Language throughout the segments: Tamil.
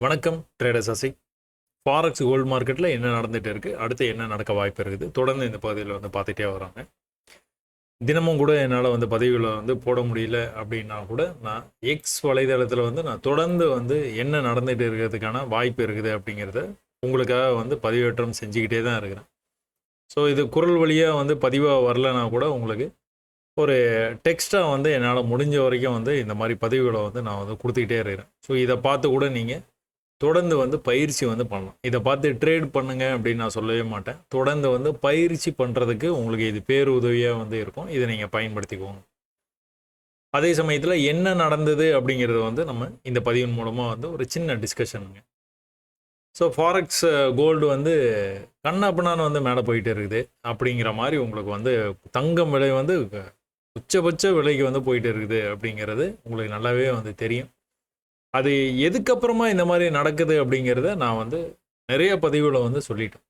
வணக்கம் ட்ரேடர் சசி ஃபாரக்ஸ் கோல்டு மார்க்கெட்டில் என்ன நடந்துட்டு இருக்கு அடுத்து என்ன நடக்க வாய்ப்பு இருக்குது தொடர்ந்து இந்த பகுதியில் வந்து பார்த்துட்டே வராங்க. தினமும் கூட என்னால் வந்து பதிவுகளை வந்து போட முடியல அப்படின்னா கூட நான் எக்ஸ் வலைதளத்தில் வந்து நான் தொடர்ந்து வந்து என்ன நடந்துட்டு இருக்கிறதுக்கான வாய்ப்பு இருக்குது அப்படிங்கிறத உங்களுக்காக வந்து பதிவேற்றம் செஞ்சுக்கிட்டே தான் இருக்கிறேன். ஸோ இது குரல் வழியாக வந்து பதிவாக வரலன்னா கூட உங்களுக்கு ஒரு டெக்ஸ்ட்டாக வந்து என்னால் முடிஞ்ச வரைக்கும் வந்து இந்த மாதிரி பதிவுகளை வந்து நான் வந்து கொடுத்துக்கிட்டே இருக்கிறேன். ஸோ இதை பார்த்து கூட நீங்கள் தொடர்ந்து வந்து பயிற்சி வந்து பண்ணலாம் இதை பார்த்து ட்ரேட் பண்ணுங்க அப்படின்னு நான் சொல்லவே மாட்டேன். தொடர்ந்து வந்து பயிற்சி பண்ணுறதுக்கு உங்களுக்கு இது பேருதவியாக வந்து இருக்கும். இதை நீங்கள் பயன்படுத்திக்கோங்க. அதே சமயத்தில் என்ன நடந்தது அப்படிங்கிறது வந்து நம்ம இந்த பதிவின் மூலமாக வந்து ஒரு சின்ன டிஸ்கஷனுங்க ஸோ ஃபாரெக்ஸ் கோல்டு வந்து கண்ணாப்பினான்னு வந்து மேலே போயிட்டு இருக்குது. அப்படிங்கிற மாதிரி உங்களுக்கு வந்து தங்கம் விலை வந்து உச்சபட்ச விலைக்கு வந்து போயிட்டு இருக்குது அப்படிங்கிறது உங்களுக்கு நல்லாவே வந்து தெரியும். அது எதுக்கப்புறமா இந்த மாதிரி நடக்குது அப்படிங்கிறத நான் வந்து நிறைய பதிவுகளை வந்து சொல்லிட்டேன்.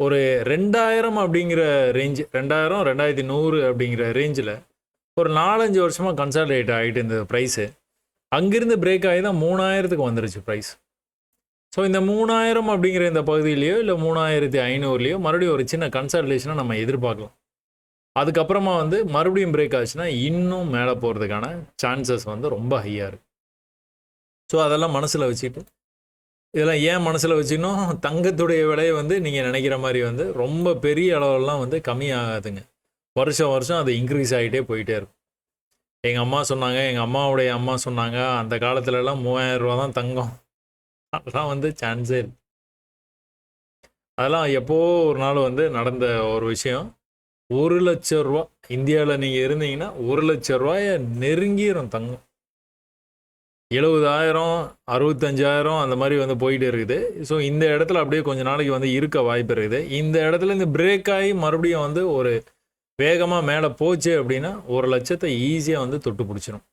ஒரு ரெண்டாயிரம் அப்படிங்கிற ரேஞ்சு ரெண்டாயிரம் ரெண்டாயிரத்தி நூறு அப்படிங்கிற ரேஞ்சில் ஒரு நாலஞ்சு வருஷமாக கன்சால்டேட் ஆகிட்டு இந்த ப்ரைஸு அங்கிருந்து பிரேக் ஆகி தான் மூணாயிரத்துக்கு வந்துருச்சு ப்ரைஸ் ஸோ இந்த மூணாயிரம் அப்படிங்கிற இந்த பகுதியிலையோ இல்லை மூணாயிரத்தி ஐநூறுலையோ மறுபடியும் ஒரு சின்ன கன்சல்டேஷனை நம்ம எதிர்பார்க்கலாம். அதுக்கப்புறமா வந்து மறுபடியும் பிரேக் ஆச்சுன்னா இன்னும் மேலே போகிறதுக்கான சான்சஸ் வந்து ரொம்ப ஹையாக இருக்குது ஸோ அதெல்லாம் மனசில் வச்சுட்டு இதெல்லாம் ஏன் மனசில் வச்சுக்கணும்? தங்கத்துடைய விலையை வந்து நீங்கள் நினைக்கிற மாதிரி வந்து ரொம்ப பெரிய அளவெல்லாம் வந்து கம்மியாகாதுங்க. வருஷம் வருஷம் அது இன்க்ரீஸ் ஆகிட்டே போயிட்டே இருக்கும். எங்கள் அம்மா சொன்னாங்க எங்கள் அம்மாவுடைய அம்மா சொன்னாங்க அந்த காலத்துலலாம் மூவாயிரம் ரூபா தான் தங்கம். அதெல்லாம் வந்து சான்ஸே இல்லை. அதெல்லாம் எப்போ ஒரு நாள் வந்து நடந்த ஒரு விஷயம் ஒரு லட்ச ரூபா இந்தியாவில் நீங்கள் இருந்தீங்கன்னா ஒரு லட்ச ரூபாய நெருங்கிரும் தங்கம். எழுபதாயிரம் அறுபத்தஞ்சாயிரம் அந்த மாதிரி வந்து போயிட்டு இருக்குது. ஸோ இந்த இடத்துல அப்படியே கொஞ்ச நாளைக்கு வந்து இருக்க வாய்ப்பு இருக்குது. இந்த இடத்துல இந்த பிரேக் ஆகி மறுபடியும் வந்து ஒரு வேகமாக மேலே போச்சு அப்படின்னா ஒரு லட்சத்தை ஈஸியாக வந்து தொட்டு பிடிச்சிரும்.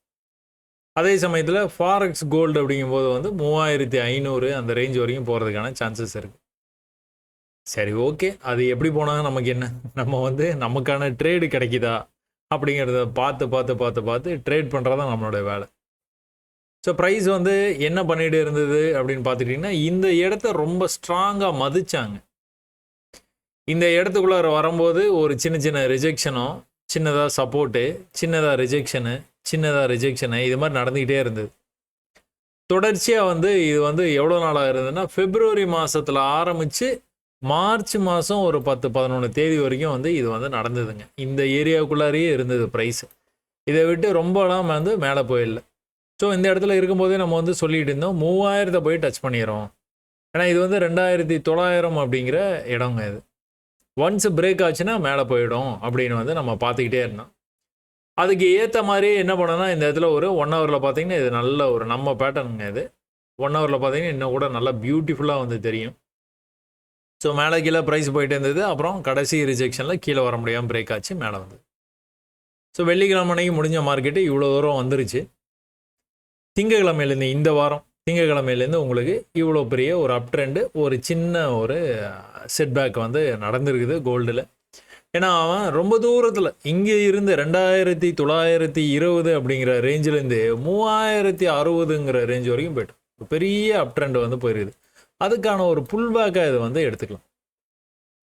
அதே சமயத்தில் ஃபாரெக்ஸ் கோல்டு அப்படிங்கும்போது வந்து மூவாயிரத்தி ஐநூறு அந்த ரேஞ்ச் வரைக்கும் போகிறதுக்கான சான்சஸ் இருக்குது சரி ஓகே அது எப்படி போனால் நமக்கு என்ன? நம்ம வந்து நமக்கான ட்ரேடு கிடைக்குதா அப்படிங்கிறத பார்த்து பார்த்து பார்த்து பார்த்து ட்ரேட் பண்ணுறது தான் நம்மளோட வேலை. ஸோ ப்ரைஸ் வந்து என்ன பண்ணிட்டு இருந்தது அப்படின்னு பார்த்துட்டிங்கன்னா இந்த இடத்த ரொம்ப ஸ்ட்ராங்காக மதிச்சாங்க. இந்த இடத்துக்குள்ளார வரும்போது ஒரு சின்ன சின்ன ரிஜெக்ஷனோ சின்னதாக சப்போர்ட்டு சின்னதாக ரிஜெக்ஷனு சின்னதாக ரிஜெக்ஷனு இது மாதிரி நடந்துக்கிட்டே இருந்தது. தொடர்ச்சியாக வந்து இது வந்து எவ்வளோ நாளாக இருந்ததுன்னா பிப்ரவரி மாதத்தில் ஆரம்பித்து மார்ச் மாதம் ஒரு பத்து பதினொன்று தேதி வரைக்கும் வந்து இது வந்து நடந்ததுங்க. இந்த ஏரியாவுக்குள்ளாரையே இருந்தது ப்ரைஸ் இதை விட்டு ரொம்பலாம் வந்து மேலே போயிடல ஸோ இந்த இடத்துல இருக்கும்போதே நம்ம வந்து சொல்லிட்டு இருந்தோம் மூவாயிரத்தை போய் டச் பண்ணிடுறோம். ஏன்னா இது வந்து ரெண்டாயிரத்தி தொள்ளாயிரம் அப்படிங்கிற இடங்க இது. ஒன்ஸ் பிரேக் ஆச்சுன்னா மேலே போயிடும் அப்படின்னு வந்து நம்ம பார்த்துக்கிட்டே இருந்தோம். அதுக்கு ஏற்ற மாதிரி என்ன பண்ணோன்னா இந்த இடத்துல ஒரு ஒன் ஹவரில் பார்த்தீங்கன்னா இது நல்ல ஒரு நம்ம பேட்டர்னுங்க இது. ஒன் ஹவரில் பார்த்தீங்கன்னா இன்னும் கூட நல்லா பியூட்டிஃபுல்லாக வந்து தெரியும். ஸோ மேலே கீழே ப்ரைஸ் போயிட்டு இருந்தது. அப்புறம் கடைசி ரிஜெக்ஷனில் கீழே வர முடியாமல் பிரேக் ஆச்சு மேலே வந்து ஸோ வெள்ளிக்கிழமை அன்னைக்கு முடிஞ்ச மார்க்கெட்டு இவ்வளோ தூரம் வந்துருச்சு. திங்கக்கிழமையிலேருந்து இந்த வாரம் திங்கக்கிழமையிலேருந்து உங்களுக்கு இவ்வளோ பெரிய ஒரு அப் ட்ரெண்டு ஒரு சின்ன ஒரு செட்பேக் வந்து நடந்திருக்குது கோல்டில் ஏன்னா அவன் ரொம்ப தூரத்தில் இங்கே இருந்து ரெண்டாயிரத்தி தொள்ளாயிரத்தி இருபது அப்படிங்கிற ரேஞ்சிலேருந்து மூவாயிரத்தி அறுபதுங்கிற ரேஞ்ச் வரைக்கும் போய்ட்டு ஒரு பெரிய அப் ட்ரெண்டு வந்து போயிருக்குது. அதுக்கான ஒரு புல்பேக்காக இதை வந்து எடுத்துக்கலாம்.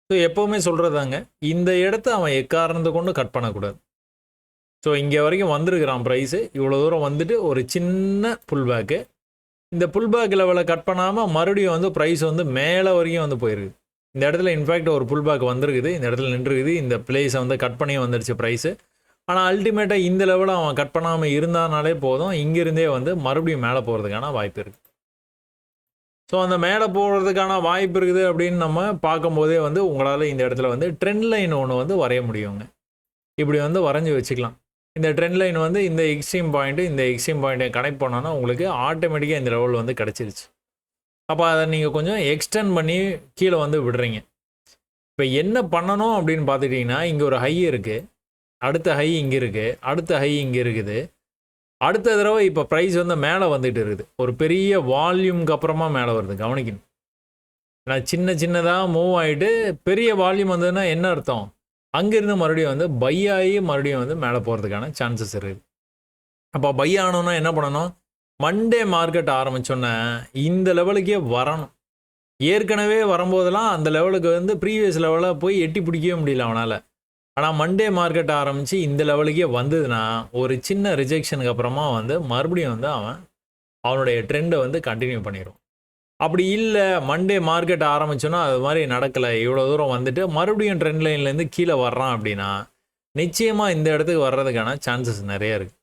ஸோ எப்போவுமே சொல்கிறதாங்க இந்த இடத்த அவன் எக்காரணத்தை கொண்டு கட் பண்ணக்கூடாது. ஸோ இங்கே வரைக்கும் வந்திருக்கிறான் ப்ரைஸு இவ்வளோ தூரம் வந்துட்டு ஒரு சின்ன புல் பேக்கு இந்த புல் பேக் லெவலை கட் பண்ணாமல் மறுபடியும் வந்து ப்ரைஸ் வந்து மேலே வரைக்கும் வந்து போயிருக்கு. இந்த இடத்துல இன்ஃபேக்ட் ஒரு புல் பேக் வந்திருக்குது. இந்த இடத்துல நின்றுருக்குது இந்த பிளேஸை வந்து கட் பண்ணி வந்துருச்சு ப்ரைஸு ஆனால் அல்டிமேட்டாக இந்த லெவலில் அவன் கட் பண்ணாமல் இருந்தானாலே போதும். இங்கிருந்தே வந்து மறுபடியும் மேலே போகிறதுக்கான வாய்ப்பு இருக்குது ஸோ அந்த மேலே போகிறதுக்கான வாய்ப்பு இருக்குது அப்படின்னு நம்ம பார்க்கும்போதே வந்து உங்களால் இந்த இடத்துல வந்து ட்ரெண்ட் லைன் ஒன்று வந்து வரைய முடியுங்க. இப்படி வந்து வரைஞ்சி வச்சுக்கலாம். இந்த ட்ரெண்ட் லைன் வந்து இந்த எக்ஸ்ட்ரீம் பாயிண்ட்டு இந்த எக்ஸ்ட்ரீம் பாயிண்ட்டை கனெக்ட் பண்ணோன்னா உங்களுக்கு ஆட்டோமேட்டிக்காக இந்த லெவல் வந்து கிடச்சிருச்சு. அப்போ அதை நீங்கள் கொஞ்சம் எக்ஸ்டெண்ட் பண்ணி கீழே வந்து விடுறீங்க. இப்போ என்ன பண்ணணும் அப்படின்னு பார்த்துட்டிங்கன்னா இங்கே ஒரு ஹை இருக்குது அடுத்த ஹை இங்கே இருக்குது அடுத்த ஹை இங்கே இருக்குது. அடுத்த தடவை இப்போ ப்ரைஸ் வந்து மேலே வந்துட்டு இருக்குது. ஒரு பெரிய வால்யூம்க்கு அப்புறமா மேலே வருது. கவனிக்கணும். ஏன்னா சின்ன சின்னதாக மூவ் ஆகிட்டு பெரிய வால்யூம் வந்ததுன்னா என்ன அர்த்தம்? அங்கேருந்து மறுபடியும் வந்து பை ஆகி மறுபடியும் வந்து மேலே போகிறதுக்கான சான்சஸ் இருக்குது அப்போ பை ஆனோன்னா என்ன பண்ணணும்? மண்டே மார்க்கெட் ஆரம்பிச்சோன்னே இந்த லெவலுக்கே வரணும். ஏற்கனவே வரும்போதெல்லாம் அந்த லெவலுக்கு வந்து ப்ரீவியஸ் லெவலில் போய் எட்டி பிடிக்கவே முடியல அவனால். ஆனால் மண்டே மார்க்கெட் ஆரம்பித்து இந்த லெவலுக்கே வந்ததுன்னா ஒரு சின்ன ரிஜெக்ஷனுக்கு அப்புறமா வந்து மறுபடியும் வந்து அவன் அவனுடைய ட்ரெண்டை வந்து கண்டினியூ பண்ணிடுவான் அப்படி இல்லை மண்டே மார்க்கெட் ஆரம்பிச்சோன்னா அது மாதிரி நடக்கலை. இவ்வளோ தூரம் வந்துட்டு மறுபடியும் ட்ரெண்ட் லைன்லேருந்து கீழே வர்றான் அப்படின்னா நிச்சயமாக இந்த இடத்துக்கு வர்றதுக்கான சான்சஸ் நிறைய இருக்குது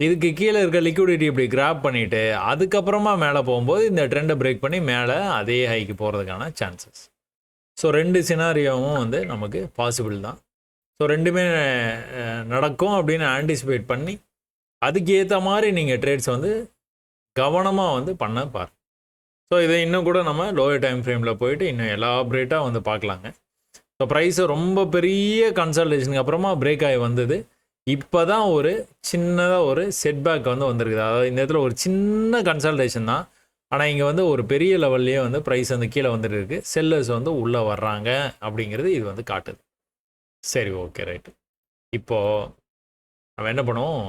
இதுக்கு கீழே இருக்க லிக்விடிட்டி இப்படி கிராப் பண்ணிவிட்டு அதுக்கப்புறமா மேலே போகும்போது இந்த ட்ரெண்டை பிரேக் பண்ணி மேலே அதே ஹைக்கு போகிறதுக்கான சான்சஸ் ஸோ ரெண்டு சினாரியோவும் வந்து நமக்கு பாசிபிள் தான். ஸோ ரெண்டுமே நடக்கும் அப்படின்னு ஆன்டிசிபேட் பண்ணி அதுக்கு ஏற்ற மாதிரி நீங்கள் ட்ரேட்ஸ் வந்து கவனமாக வந்து பண்ண பாருங்கள் ஸோ இதை இன்னும் கூட நம்ம லோயர் டைம் ஃப்ரேமில் போயிட்டு இன்னும் எலாபரேட்டாக வந்து பார்க்கலாங்க. ஸோ ப்ரைஸு ரொம்ப பெரிய கன்சல்டேஷனுக்கு அப்புறமா பிரேக் ஆகி வந்தது. இப்போ தான் ஒரு சின்னதாக ஒரு செட்பேக் வந்து வந்திருக்குது. அதாவது இந்த இடத்துல ஒரு சின்ன கன்சல்டேஷன் தான். ஆனால் இங்கே வந்து ஒரு பெரிய லெவல்லையே வந்து ப்ரைஸ் வந்து கீழே வந்துட்டு இருக்கு. செல்லர்ஸ் வந்து உள்ளே வர்றாங்க அப்படிங்கிறது இது வந்து காட்டுது. சரி ஓகே ரைட்டு இப்போது நம்ம என்ன பண்ணுவோம்?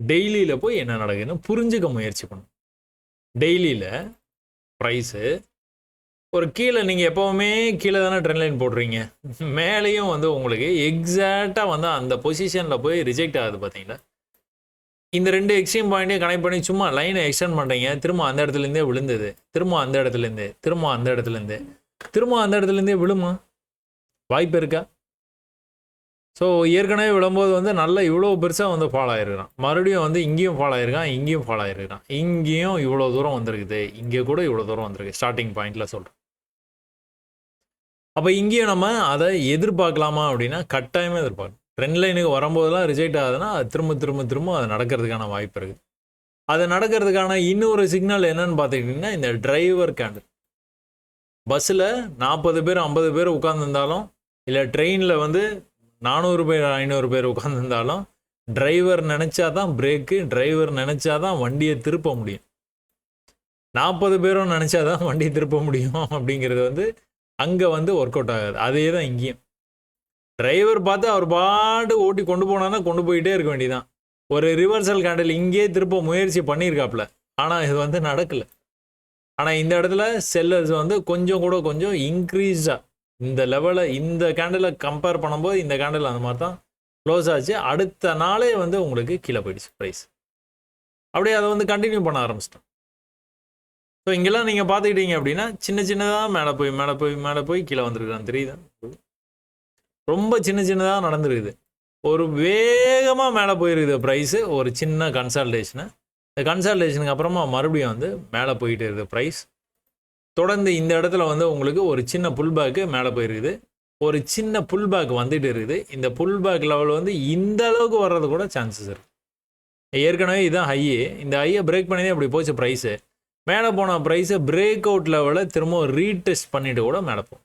டெய்லியில் போய் என்ன நடக்குதுன்னு புரிஞ்சுக்க முயற்சி பண்ணும் டெய்லியில் ப்ரைஸு ஒரு கீழே நீங்கள் எப்போவுமே கீழே தானே ட்ரெண்ட் லைன் போடுறீங்க. மேலேயும் வந்து உங்களுக்கு எக்ஸாக்டாக வந்து அந்த பொசிஷனில் போய் ரிஜெக்ட் ஆகுது பார்த்தீங்களா இந்த ரெண்டு எக்ஸ்ட்ரீம் பாயிண்ட்டையும் கனெக்ட் பண்ணி சும்மா லைனை எக்ஸ்டெண்ட் பண்ணுறீங்க திரும்ப அந்த இடத்துலேருந்தே விழுந்தது. திரும்ப அந்த இடத்துலேருந்து திரும்ப அந்த இடத்துலேருந்து திரும்ப அந்த இடத்துலேருந்தே விழுமா? வாய்ப்பு இருக்கா? ஸோ ஏற்கனவே விழும்போது வந்து நல்லா இவ்வளோ பெருசாக வந்து ஃபாலோ ஆகிருக்கான் மறுபடியும் வந்து இங்கேயும் ஃபாலோ ஆகிருக்கான் இங்கேயும் ஃபாலோ ஆகிருக்கான் இங்கேயும் இவ்வளோ தூரம் வந்திருக்குது. இங்கே கூட இவ்வளோ தூரம் வந்திருக்கு. ஸ்டார்டிங் பாயிண்டில் சொல்கிறேன் அப்போ இங்கேயும் நம்ம அதை எதிர்பார்க்கலாமா அப்படின்னா கட்டாயமாக எதிர்பார்க்கணும். ட்ரெண்ட் லைனுக்கு வரும்போதெல்லாம் ரிஜெக்ட் ஆகுதுன்னா அது திரும்ப திரும்ப திரும்ப அது நடக்கிறதுக்கான வாய்ப்பு இருக்குது. அது நடக்கிறதுக்கான இன்னொரு சிக்னல் என்னன்னு பார்த்துக்கிட்டிங்கன்னா இந்த டிரைவர் கேண்டில் பஸ்ஸில் நாற்பது பேர் ஐம்பது பேர் உட்காந்துருந்தாலும் இல்லை ட்ரெயினில் வந்து நானூறு பேர் ஐநூறு பேர் உட்காந்துருந்தாலும் டிரைவர் நினச்சா தான் பிரேக்கு டிரைவர் நினச்சா தான் வண்டியை திருப்ப முடியும். நாற்பது பேரும் நினச்சா தான் வண்டியை திருப்ப முடியும் அப்படிங்கிறது வந்து அங்கே வந்து ஒர்க் அவுட் ஆகாது. அதே தான் இங்கேயும். டிரைவர் பார்த்து அவர் பாட்டு ஓட்டி கொண்டு போனான்னா கொண்டு போயிட்டே இருக்க வேண்டியதான் ஒரு ரிவர்சல் கேண்டில் இங்கேயே திருப்ப முயற்சி பண்ணியிருக்காப்புல. ஆனால் இது வந்து நடக்கலை. ஆனால் இந்த இடத்துல செல்லர்ஸ் வந்து கொஞ்சம் கூட கொஞ்சம் இன்க்ரீஸாக இந்த லெவலை இந்த கேண்டிலை கம்பேர் பண்ணும்போது இந்த கேண்டில் அந்த மாதிரி தான் க்ளோஸ் ஆச்சு. அடுத்த நாளே வந்து உங்களுக்கு கீழே போயிடுச்சு ப்ரைஸ் அப்படியே அதை வந்து கண்டினியூ பண்ண ஆரம்பிச்சிட்டோம். ஸோ இங்கெல்லாம் நீங்கள் பார்த்துக்கிட்டீங்க அப்படின்னா சின்ன சின்னதாக மேலே போய் மேலே போய் மேலே போய் கீழே வந்திருக்கான் தெரியுதா? ரொம்ப சின்ன சின்னதாக நடந்துருக்குது. ஒரு வேகமாக மேலே போயிருக்குது ப்ரைஸு ஒரு சின்ன கன்சல்டேஷனு இந்த கன்சல்டேஷனுக்கு அப்புறமா மறுபடியும் வந்து மேலே போயிட்டு இருக்குது ப்ரைஸ் தொடர்ந்து இந்த இடத்துல வந்து உங்களுக்கு ஒரு சின்ன புல்பேக்கு மேலே போயிருக்குது. ஒரு சின்ன புல்பேக் வந்துட்டு இருக்குது. இந்த புல்பேக் லெவல் வந்து இந்த அளவுக்கு வர்றது கூட சான்சஸ் இருக்குது ஏற்கனவே இதுதான் ஹையே இந்த ஹையை பிரேக் பண்ணி அப்படி போச்சு ப்ரைஸு மேலே போன ப்ரைஸை பிரேக் அவுட் லெவலில் திரும்ப ரீடெஸ்ட் பண்ணிவிட்டு கூட மேலே போகும்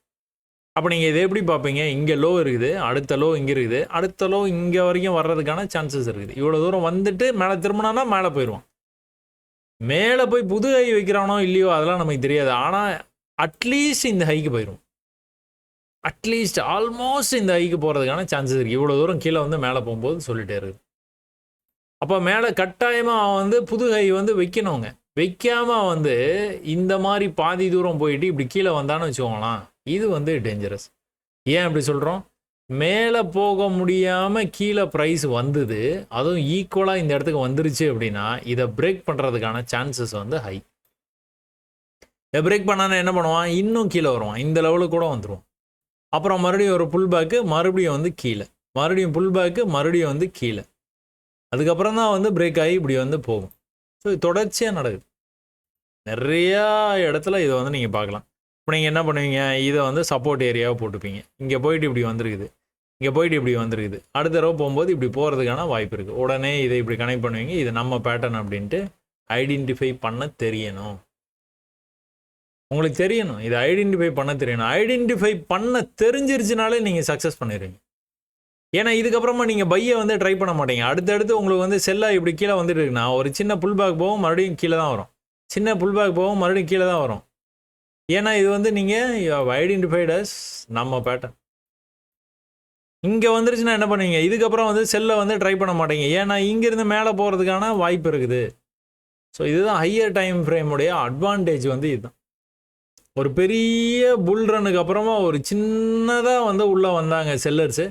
அப்போ நீங்கள் இதை எப்படி பார்ப்பீங்க? இங்கே லோ இருக்குது. அடுத்த லோ இங்கே இருக்குது. அடுத்த லோ இங்கே வரைக்கும் வர்றதுக்கான சான்சஸ் இருக்குது. இவ்வளோ தூரம் வந்துட்டு மேலே திரும்பினானா மேலே போயிடுவான் மேலே போய் புது ஹை வைக்கிறானோ இல்லையோ அதெல்லாம் நமக்கு தெரியாது. ஆனால் அட்லீஸ்ட் இந்த ஹைக்கு போயிடும் அட்லீஸ்ட் ஆல்மோஸ்ட் இந்த ஹைக்கு போகிறதுக்கான சான்சஸ் இருக்குது இவ்வளோ தூரம் கீழே வந்து மேலே போகும்போது சொல்லிட்டே இருக்குது அப்போ மேலே கட்டாயமாக அவன் வந்து புது ஹை வந்து வைக்கணுங்க. வைக்காம வந்து இந்த மாதிரி பாதி தூரம் போயிட்டு இப்படி கீழே வந்தான்னு வச்சுக்கோங்களேன் இது வந்து டேஞ்சரஸ் ஏன் அப்படி சொல்கிறோம் மேலே போக முடியாமல் கீழே ப்ரைஸ் வந்தது. அதுவும் ஈக்குவலாக இந்த இடத்துக்கு வந்துருச்சு அப்படின்னா இதை பிரேக் பண்ணுறதுக்கான சான்சஸ் வந்து ஹை இதை பிரேக் பண்ணானா என்ன பண்ணுவான்? இன்னும் கீழே வருவான். இந்த லெவலுக்கு கூட வந்துடுவான் அப்புறம் மறுபடியும் ஒரு புல் பேக்கு மறுபடியும் வந்து கீழே. மறுபடியும் புல் பேக்கு மறுபடியும் வந்து கீழே. அதுக்கப்புறம் தான் வந்து பிரேக் ஆகி இப்படி வந்து போகும். ஸோ தொடர்ச்சியாக நடக்குது. நிறையா இடத்துல இதை வந்து நீங்கள் பார்க்கலாம். இப்போ நீங்கள் என்ன பண்ணுவீங்க? இதை வந்து சப்போர்ட் ஏரியாவை போட்டுப்பீங்க. இங்கே போயிட்டு இப்படி வந்திருக்குது. இங்கே போயிட்டு இப்படி வந்திருக்குது. அடுத்த தடவை போகும்போது இப்படி போகிறதுக்கான வாய்ப்பு இருக்குது உடனே இதை இப்படி கனெக்ட் பண்ணுவீங்க. இது நம்ம பேட்டர்ன் அப்படின்ட்டு ஐடென்டிஃபை பண்ண தெரியணும். உங்களுக்கு தெரியணும். இதை ஐடென்டிஃபை பண்ண தெரியணும். ஐடென்டிஃபை பண்ண தெரிஞ்சிருச்சுனாலே நீங்கள் சக்ஸஸ் பண்ணிடுவீங்க. ஏன்னா இதுக்கப்புறமா நீங்கள் பையை வந்து ட்ரை பண்ண மாட்டீங்க. அடுத்தடுத்து உங்களுக்கு வந்து செல்லாக இப்படி கீழே வந்துட்டு இருக்குன்னா ஒரு சின்ன புல் பேக் போகும் மறுபடியும் கீழே தான் வரும். சின்ன புல் பேக் போகும் மறுபடியும் கீழே தான் வரும். ஏன்னா இது வந்து நீங்கள் ஐடென்டிஃபைட் அஸ் நம்ம பேட்டர்ன் இங்கே வந்துருச்சுன்னா என்ன பண்ணுவீங்க? இதுக்கப்புறம் வந்து செல்லை வந்து ட்ரை பண்ண மாட்டீங்க. ஏன்னா இங்கேருந்து மேலே போகிறதுக்கான வாய்ப்பு இருக்குது. ஸோ இதுதான் ஹையர் டைம் ஃப்ரேமுடைய அட்வான்டேஜ் வந்து இதுதான். ஒரு பெரிய புல் ரன்னுக்கு அப்புறமா ஒரு சின்னதாக வந்து உள்ளே வந்தாங்க செல்லர்ஸு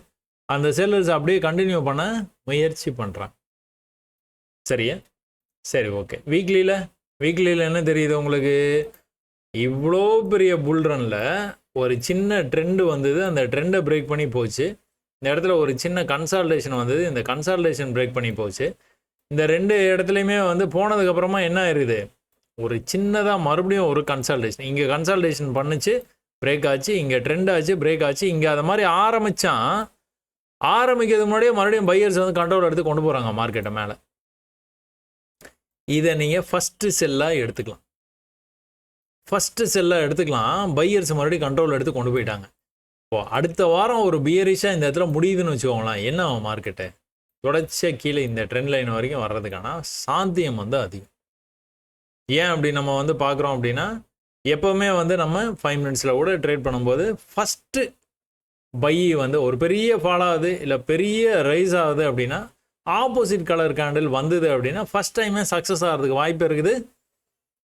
அந்த செல்லர்ஸ் அப்படியே கண்டினியூ பண்ண முயற்சி பண்ணுறாங்க சரியா? சரி ஓகே வீக்லியில் வீக்லியில் என்ன தெரியுது உங்களுக்கு? இவ்வளோ பெரிய புல் ரனில் ஒரு சின்ன ட்ரெண்டு வந்தது. அந்த ட்ரெண்டை பிரேக் பண்ணி போச்சு. இந்த இடத்துல ஒரு சின்ன கன்சால்டேஷன் வந்தது. இந்த கன்சால்டேஷன் பிரேக் பண்ணி போச்சு. இந்த ரெண்டு இடத்துலையுமே வந்து போனதுக்கப்புறமா என்ன ஆயிருது? ஒரு சின்னதாக மறுபடியும் ஒரு கன்சல்டேஷன் இங்கே கன்சல்டேஷன் பண்ணிச்சு பிரேக் ஆச்சு. இங்கே ட்ரெண்ட் ஆச்சு பிரேக் ஆச்சு. இங்கே அது மாதிரி ஆரம்பித்தான் ஆரம்பிக்கிறது முன்னாடியே மறுபடியும் பையர்ஸ் வந்து கண்ட்ரோல் எடுத்து கொண்டு போகிறாங்க மார்க்கெட்டை மேலே. இதை நீங்கள் ஃபஸ்ட்டு செல்லாக எடுத்துக்கலாம். ஃபஸ்ட்டு செல்லாக எடுத்துக்கலாம். பையர்ஸ் மறுபடியும் கண்ட்ரோல் எடுத்து கொண்டு போயிட்டாங்க. இப்போ அடுத்த வாரம் ஒரு பியரிஷாக இந்த இடத்துல முடியுதுன்னு வச்சுக்கோங்களேன். என்ன ஆகும் மார்க்கெட்டு தொடர்ச்சியாக கீழே இந்த ட்ரெண்ட் லைன் வரைக்கும் வர்றதுக்கான சாத்தியம் வந்து அதிகம். ஏன் அப்படி நம்ம வந்து பார்க்குறோம் அப்படின்னா எப்போவுமே வந்து நம்ம ஃபைவ் மினிட்ஸில் கூட ட்ரேட் பண்ணும்போது ஃபஸ்ட்டு பை வந்து ஒரு பெரிய ஃபால் ஆகுது இல்லை பெரிய ரைஸ் ஆகுது அப்படின்னா ஆப்போசிட் கலர் கேண்டில் வந்தது அப்படின்னா ஃபஸ்ட் டைமே சக்ஸஸ் ஆகிறதுக்கு வாய்ப்பு இருக்குது.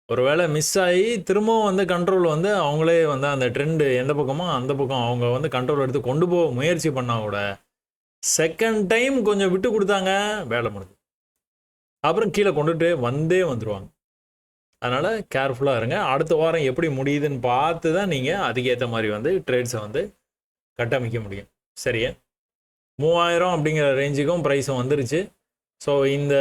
ஒருவேளை மிஸ் ஆகி திரும்பவும் வந்து கண்ட்ரோல் வந்து அவங்களே வந்து அந்த ட்ரெண்டு எந்த பக்கமோ அந்த பக்கம் அவங்க வந்து கண்ட்ரோல் எடுத்து கொண்டு போக முயற்சி பண்ணால் கூட செகண்ட் டைம் கொஞ்சம் விட்டு கொடுத்தாங்க வேலை முடிஞ்சு அப்புறம் கீழே கொண்டுட்டு வந்தே வந்துடுவாங்க அதனால் கேர்ஃபுல்லாக இருங்க. அடுத்த வாரம் எப்படி முடியுதுன்னு பார்த்து தான் நீங்கள் அதுக்கேற்ற மாதிரி வந்து ட்ரேட்ஸை வந்து கட்டமைக்க முடியும். சரியா? மூவாயிரம் அப்படிங்கிற ரேஞ்சுக்கும் ப்ரைஸும் வந்துருச்சு. ஸோ இந்த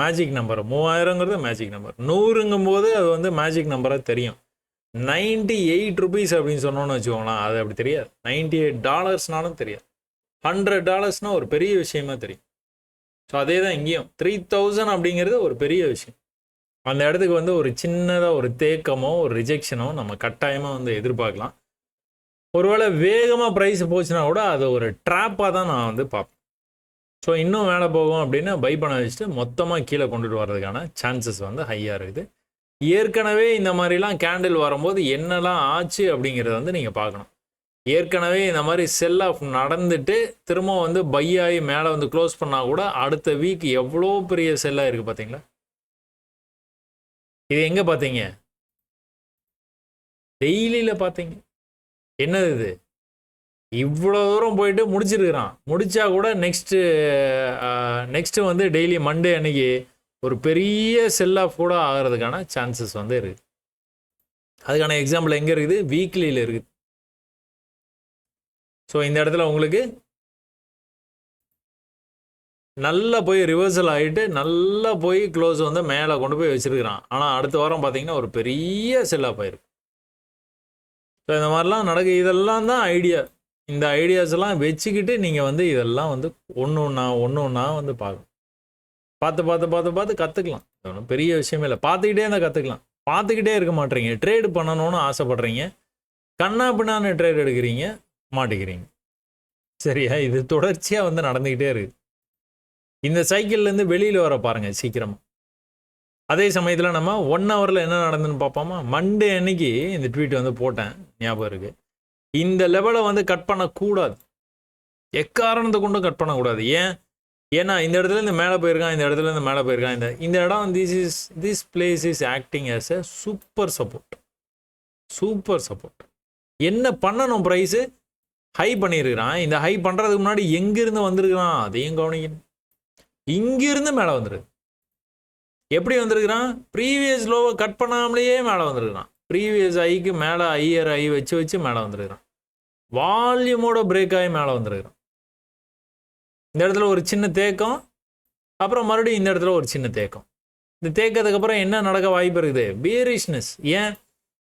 மேஜிக் நம்பர் மூவாயிரங்கிறது மேஜிக் நம்பர் நூறுங்கும் போது அது வந்து மேஜிக் நம்பராக தெரியும். நைன்டி எயிட் ருபீஸ் அப்படின்னு சொன்னோன்னு வச்சுக்கோங்களேன் அது அப்படி தெரியாது. நைன்டி எயிட் டாலர்ஸ்னாலும் தெரியாது. ஹண்ட்ரட் டாலர்ஸ்னால் ஒரு பெரிய விஷயமா தெரியும். ஸோ அதே தான் இங்கேயும். த்ரீ தௌசண்ட் அப்படிங்கிறது ஒரு பெரிய விஷயம். அந்த இடத்துக்கு வந்து ஒரு சின்னதாக ஒரு தேக்கமோ ஒரு ரிஜெக்ஷனோ நம்ம கட்டாயமாக வந்து எதிர்பார்க்கலாம். ஒருவேளை வேகமாக ப்ரைஸ் போச்சுன்னா கூட அது ஒரு ட்ராப்பாக தான் நான் வந்து பார்ப்பேன். ஸோ இன்னும் மேலே போகும் அப்படின்னா பை பண்ண வச்சுட்டு மொத்தமாக கீழே கொண்டுட்டு வர்றதுக்கான சான்சஸ் வந்து ஹையாக இருக்குது. ஏற்கனவே இந்த மாதிரிலாம் கேண்டில் வரும்போது என்னெல்லாம் ஆச்சு அப்படிங்கிறத வந்து நீங்கள் பார்க்கணும். ஏற்கனவே இந்த மாதிரி செல் ஆஃப் நடந்துட்டு திரும்ப வந்து பை ஆகி மேலே வந்து க்ளோஸ் பண்ணால் கூட அடுத்த வீக் எவ்வளோ பெரிய செல்லாக இருக்குது பார்த்தீங்களா? இது எங்கே பார்த்தீங்க? டெய்லியில் பார்த்தீங்க. என்னது இது? இவ்வளோ தூரம் போயிட்டு முடிச்சிருக்கிறான். முடிச்சா கூட நெக்ஸ்ட்டு நெக்ஸ்ட்டு வந்து டெய்லி மண்டே அன்னைக்கு ஒரு பெரிய செல் ஆஃப் கூட ஆகிறதுக்கான சான்சஸ் வந்து இருக்குது அதுக்கான எக்ஸாம்பிள் எங்கே இருக்குது? வீக்லியில் இருக்குது. ஸோ இந்த இடத்துல உங்களுக்கு நல்லா போய் ரிவர்சல் ஆகிட்டு நல்லா போய் க்ளோஸ் வந்து மேலே கொண்டு போய் வச்சிருக்கிறான். ஆனால் அடுத்த வாரம் பார்த்தீங்கன்னா ஒரு பெரிய செல்லாக போயிருக்கு. ஸோ இந்த மாதிரிலாம் நடக்கு. இதெல்லாம் தான் ஐடியா இந்த ஐடியாஸ் எல்லாம் வச்சுக்கிட்டு நீங்கள் வந்து இதெல்லாம் வந்து ஒன்று ஒன்றா ஒன்று ஒன்றா வந்து பார்க்கணும். பார்த்து பார்த்து பார்த்து பார்த்து கற்றுக்கலாம் ஒன்றும் பெரிய விஷயமே இல்லை. பார்த்துக்கிட்டே இருந்தால் கற்றுக்கலாம் பார்த்துக்கிட்டே இருக்க மாட்டீங்க. ட்ரேடு பண்ணணும்னு ஆசைப்பட்றீங்க. கண்ணா பின்னான்னு ட்ரேட் எடுக்கிறீங்க. மாட்டிக்கிறீங்க. சரியா? இது தொடர்ச்சியாக வந்து நடந்துக்கிட்டே இருக்குது. இந்த சைக்கிள்லேருந்து வெளியில் வர பாருங்கள் சீக்கிரமாக அதே சமயத்தில் நம்ம ஒன் ஹவரில் என்ன நடந்துன்னு பார்ப்போமா? மண்டே அன்னைக்கு இந்த ட்வீட் வந்து போட்டேன். ஞாபகம் இருக்குது இந்த லெவலை வந்து கட் பண்ணக்கூடாது. எக்காரணத்தை கொண்டும் கட் பண்ணக்கூடாது. ஏன்? ஏன்னா இந்த இடத்துல இருந்து மேலே போயிருக்கான் இந்த இடத்துல இருந்து மேலே போயிருக்கான். இந்த இந்த இடம் this is this place is acting as a super support super support என்ன பண்ணணும் ப்ரைஸு ஹை பண்ணியிருக்கிறான் இந்த ஹை பண்ணுறதுக்கு முன்னாடி எங்கேருந்து வந்திருக்கிறான்? அதையும் கவனிக்கணும். இங்கிருந்து மேலே வந்துருக்கு. எப்படி வந்திருக்கிறான்? ப்ரீவியஸ் லோவை கட் பண்ணாமலேயே மேலே வந்திருக்கிறான். ப்ரீவியஸ் ஐக்கு மேலே ஐயர் ஐ வச்சு வச்சு மேலே வந்திருக்கிறான். வால்யூமோட பிரேக் ஆகி மேலே வந்திருக்கிறான். இந்த இடத்துல ஒரு சின்ன தேக்கம் அப்புறம் மறுபடியும் இந்த இடத்துல ஒரு சின்ன தேக்கம். இந்த தேக்கத்துக்கப்புறம் என்ன நடக்க வாய்ப்பு இருக்குது? பியரிஷ்னஸ் ஏன்?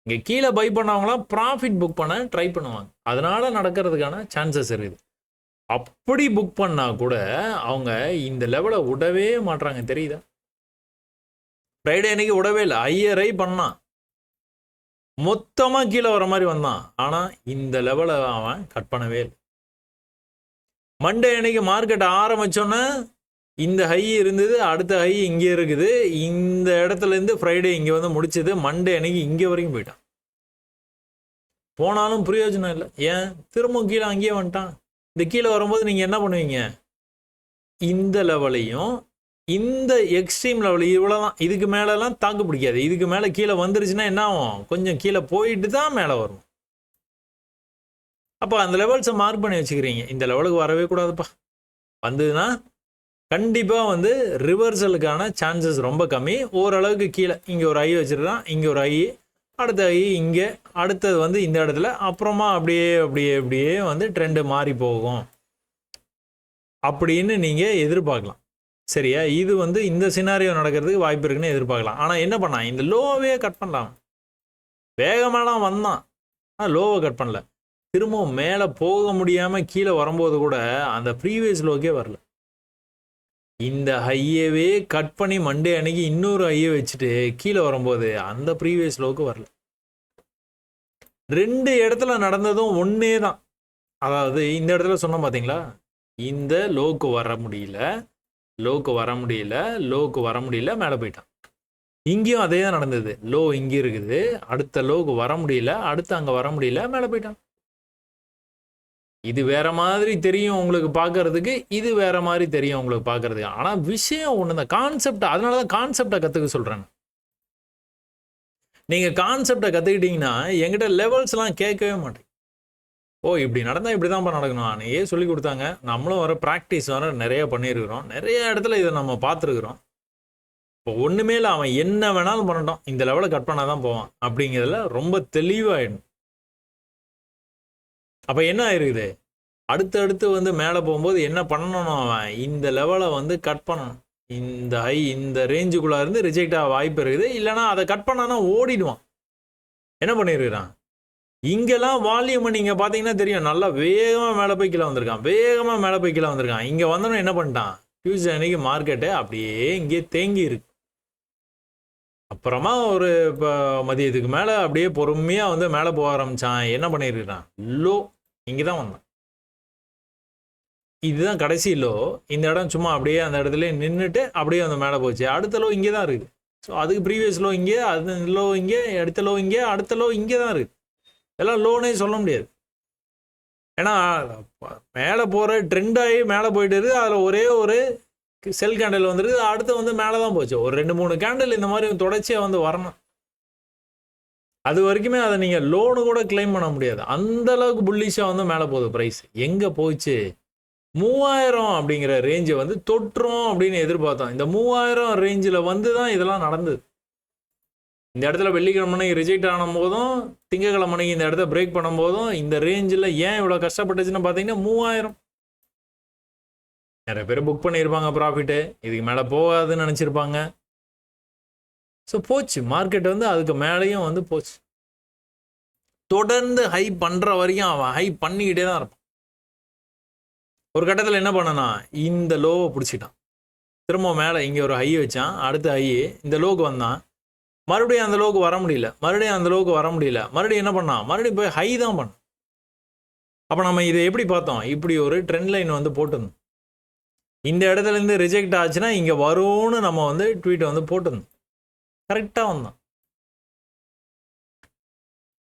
இங்கே கீழே பை பண்ணவங்களாம் ப்ராஃபிட் புக் பண்ண ட்ரை பண்ணுவாங்க. அதனால நடக்கிறதுக்கான சான்சஸ் இருக்குது. அப்படி புக் பண்ணா கூட அவங்க இந்த லெவலை விடவே மாட்றாங்க. தெரியுதா? ஃப்ரைடே அன்னைக்கு விடவே இல்லை. ஐயரை பண்ணான். மொத்தமாக கீழே வர மாதிரி வந்தான். ஆனால் இந்த லெவலை அவன் கட் பண்ணவே இல்லை. மண்டே அன்னைக்கு மார்க்கெட் ஆரம்பித்தோன்னே இந்த ஹை இருந்தது அடுத்த ஹை இங்கே இருக்குது. இந்த இடத்துலேருந்து ஃப்ரைடே இங்கே வந்து முடிச்சது. மண்டே அன்னைக்கு இங்கே வரைக்கும் போயிட்டான். போனாலும் பிரயோஜனம் இல்லை. ஏன்? திரும்பவும் கீழே அங்கேயே வந்துட்டான். இந்த கீழே வரும்போது நீங்கள் என்ன பண்ணுவீங்க? இந்த லெவலையும் இந்த எக்ஸ்ட்ரீம் லெவல் இவ்வளோதான் இதுக்கு மேலெல்லாம் தாக்கு பிடிக்காது. இதுக்கு மேலே கீழே வந்துருச்சுன்னா என்ன ஆகும்? கொஞ்சம் கீழே போயிட்டு தான் மேலே வரும். அப்போ அந்த லெவல்ஸை மார்க் பண்ணி வச்சுக்கிறீங்க. இந்த லெவலுக்கு வரவே கூடாதுப்பா. வந்ததுன்னா கண்டிப்பாக வந்து ரிவர்சலுக்கான சான்சஸ் ரொம்ப கம்மி. ஓரளவுக்கு கீழே. இங்கே ஒரு ஐ வச்சுருக்கான். இங்கே ஒரு ஐ அடுத்த ஐ இங்கே. அடுத்தது வந்து இந்த இடத்துல. அப்புறமா அப்படியே அப்படியே அப்படியே வந்து ட்ரெண்டு மாறி போகும். அப்படின்னு நீங்கள் எதிர்பார்க்கலாம். சரியா? இது வந்து இந்த சினாரியோ நடக்கிறதுக்கு வாய்ப்பு இருக்குன்னு எதிர்பார்க்கலாம். ஆனால் என்ன பண்ணான் இந்த லோவே கட் பண்ணலாம். வேகமாலாம் வந்தான். ஆனால் லோவை கட் பண்ணல. திரும்பவும் மேலே போக முடியாமல் கீழே வரும்போது கூட அந்த ப்ரீவியஸ் லோக்கே வரல. இந்த ஹையவே கட் பண்ணி மண்டே அன்னைக்கு இன்னொரு ஹையை வச்சுட்டு கீழே வரும்போது அந்த ப்ரீவியஸ் லோக்கு வரல. ரெண்டு இடத்துல நடந்ததும் ஒன்றே தான் அதாவது இந்த இடத்துல சொன்னோம் பார்த்தீங்களா இந்த லோக்கு வர முடியல. லோக்கு வர முடியல லோக்கு வர முடியல மேலே போயிட்டான். இங்கேயும் அதே தான் நடந்தது. லோ இங்கே இருக்குது. அடுத்த லோக்கு வர முடியல அடுத்து அங்கே வர முடியல மேலே போயிட்டான். இது வேற மாதிரி தெரியும் உங்களுக்கு பார்க்கறதுக்கு இது வேற மாதிரி தெரியும் உங்களுக்கு பார்க்கறதுக்கு. ஆனால் விஷயம் ஒன்று தான் கான்செப்ட் அதனால தான் கான்செப்டை கற்றுக்க சொல்கிறேன் நீங்கள் கான்செப்டை கற்றுக்கிட்டீங்கன்னா எங்கிட்ட லெவல்ஸ்லாம் கேட்கவே மாட்டேங்க ஓ இப்படி நடந்தால் இப்படி தான்ப்பா நடக்கணும். அன்னையே சொல்லி கொடுத்தாங்க. நம்மளும் வர ப்ராக்டிஸ் வர நிறைய பண்ணியிருக்கிறோம். நிறைய இடத்துல இதை நம்ம பார்த்துருக்குறோம். இப்போ ஒன்றுமே இல்லை அவன் என்ன வேணாலும் பண்ணட்டும். இந்த லெவலை கட் பண்ணால் தான் போவான். அப்படிங்கிறதுல ரொம்ப தெளிவாயிடும் அப்போ என்ன ஆயிருக்குது? அடுத்தடுத்து வந்து மேலே போகும்போது என்ன பண்ணணும் அவன்? இந்த லெவலை வந்து கட் பண்ணணும். இந்த ஹை இந்த ரேஞ்சுக்குள்ளே இருந்து ரிஜெக்ட் ஆக வாய்ப்பு இருக்குது. இல்லைனா அதை கட் பண்ணானா ஓடிடுவான். என்ன பண்ணியிருக்கிறான்? இங்கெல்லாம் வால்யூம் நீங்கள் பார்த்தீங்கன்னா தெரியும். நல்லா வேகமாக மேலே போய் கீழே வந்திருக்கான். வேகமாக மேலே போய் கீழே வந்திருக்கான். இங்கே வந்தோன்னே என்ன பண்ணிட்டான்? டியூஸ்டே அன்னைக்கு மார்க்கெட்டு அப்படியே இங்கேயே தேங்கி இருக்கு. அப்புறமா ஒரு இப்போ மதியத்துக்கு மேலே அப்படியே பொறுமையாக வந்து மேலே போக ஆரம்பித்தான் என்ன பண்ணியிருக்கிறான் லோ இங்கே தான் வந்தான். இதுதான் கடைசி லோ. இந்த இடம் சும்மா அப்படியே அந்த இடத்துல நின்றுட்டு அப்படியே வந்து மேலே போச்சு. அடுத்த லோ இங்கே தான் இருக்குது ஸோ அதுக்கு ப்ரீவியஸ் லோ இங்கே அது லோ இங்கே அடுத்த லோ இங்கே அடுத்த லோ இங்கே தான் இருக்குது எல்லாம் லோனே சொல்ல முடியாது. ஏன்னா மேலே போகிற ட்ரெண்ட் ஆகி மேலே போயிட்டு இருக்குது. அதில் ஒரே ஒரு செல் கேண்டில் வந்துருக்கு அடுத்து வந்து மேலே தான் போச்சு. ஒரு ரெண்டு மூணு கேண்டில் இந்த மாதிரி தொடர்ச்சியாக வந்து வரணும். அது வரைக்குமே அதை நீங்கள் லோனு கூட கிளைம் பண்ண முடியாது. அந்த அளவுக்கு புல்லிஷாக வந்து மேலே போகுது ப்ரைஸ் எங்கே போச்சு? மூவாயிரம் அப்படிங்கிற ரேஞ்சை வந்து தொட்டுரும் அப்படின்னு எதிர்பார்த்தோம். இந்த மூவாயிரம் ரேஞ்சில் வந்து தான் இதெல்லாம் நடந்தது. இந்த இடத்துல வெள்ளிக்கிழமை ரிஜெக்ட் ஆன போதும் திங்கக்கிழமை இந்த இடத்த பிரேக் பண்ணும்போதும் இந்த ரேஞ்சில் ஏன் இவ்வளோ கஷ்டப்பட்டுச்சுன்னு பார்த்தீங்கன்னா மூவாயிரம். நிறைய பேர் புக் பண்ணியிருப்பாங்க ப்ராஃபிட்டு இதுக்கு மேலே போகாதுன்னு நினச்சிருப்பாங்க. ஸோ போச்சு. மார்க்கெட் வந்து அதுக்கு மேலேயும் வந்து போச்சு. தொடர்ந்து ஹை பண்ணுற வரைக்கும் அவன் ஹை பண்ணிக்கிட்டே தான் இருப்பான். ஒரு கட்டத்தில் என்ன பண்ணனா இந்த லோவை பிடிச்சிட்டான். திரும்ப மேலே இங்கே ஒரு ஹை வச்சான். அடுத்த ஹை இந்த லோக்கு வந்தான். மறுபடியும் அந்த அளவுக்கு வர முடியல. மறுபடியும் அந்த வர முடியல. மறுபடியும் என்ன பண்ணான்? மறுபடியும் போய் ஹை தான் பண்ணான். அப்போ நம்ம இதை எப்படி பார்த்தோம்? இப்படி ஒரு ட்ரெண்ட் லைன் வந்து போட்டிருந்தோம். இந்த இடத்துல இருந்து ரிஜெக்ட் ஆச்சுன்னா இங்கே வரும்னு நம்ம வந்து ட்வீட்டை வந்து போட்டிருந்தோம். கரெக்டாக வந்தோம்.